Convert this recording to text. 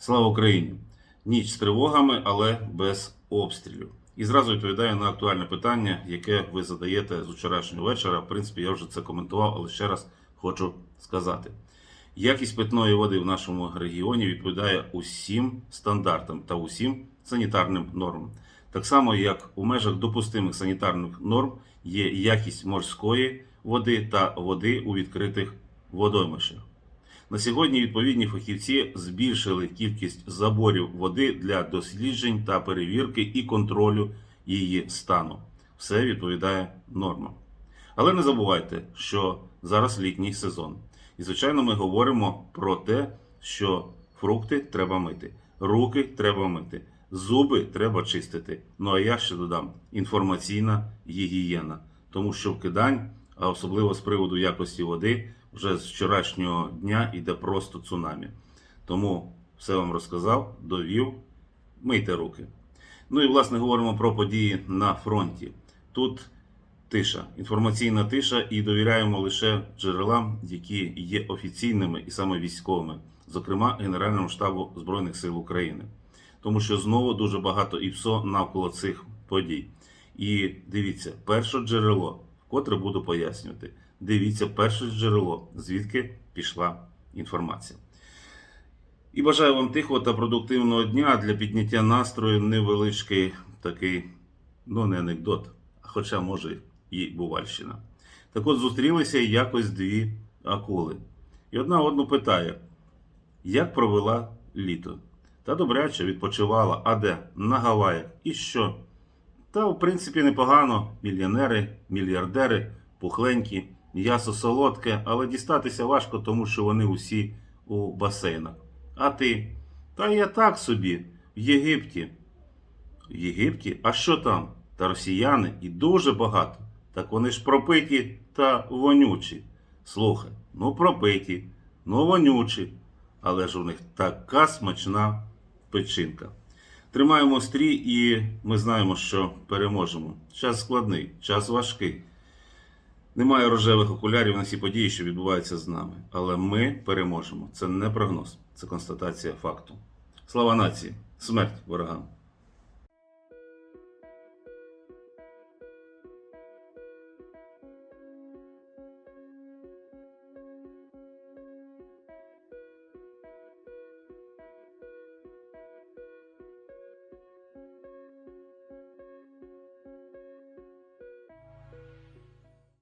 Слава Україні! Ніч з тривогами, але без обстрілів. І зразу відповідаю на актуальне питання, яке ви задаєте з вчорашнього вечора. В принципі, я вже це коментував, але ще раз хочу сказати. Якість питної води в нашому регіоні відповідає усім стандартам та усім санітарним нормам. Так само, як у межах допустимих санітарних норм є якість морської води та води у відкритих водоймищах. На сьогодні відповідні фахівці збільшили кількість заборів води для досліджень та перевірки і контролю її стану. Все відповідає нормам. Але не забувайте, що зараз літній сезон. І, звичайно, ми говоримо про те, що фрукти треба мити, руки треба мити, зуби треба чистити. Ну а я ще додам інформаційна гігієна, тому що вкидань, а особливо з приводу якості води, вже з вчорашнього дня йде просто цунамі. Тому все вам розказав, довів, мийте руки. Ну і власне говоримо про події на фронті. Тут тиша, інформаційна тиша, і довіряємо лише джерелам, які є офіційними і саме військовими, зокрема Генеральному штабу Збройних сил України. Тому що знову дуже багато ІПСО навколо цих подій. І дивіться, перше джерело, вкотре буду пояснювати. Дивіться, перше джерело, звідки пішла інформація. І бажаю вам тихого та продуктивного дня для підняття настрою невеличкий такий, ну не анекдот, хоча може і бувальщина. Так от зустрілися якось дві акули. І одна одну питає, як провела літо? Та добряче відпочивала, а де? На Гаваях. І що? Та, в принципі, непогано. Мільйонери, мільярдери, пухленькі, м'ясо солодке, але дістатися важко, тому що вони усі у басейнах. А ти? Та я так собі, в Єгипті. В Єгипті? А що там? Та росіяни і дуже багато. Так вони ж пропиті та вонючі. Слухай, ну пропиті, ну вонючі. Але ж у них така смачна печінка. Тримаємо стрій і ми знаємо, що переможемо. Час складний, час важкий. Немає рожевих окулярів на всі події, що відбуваються з нами. Але ми переможемо. Це не прогноз, це констатація факту. Слава нації! Смерть ворогам!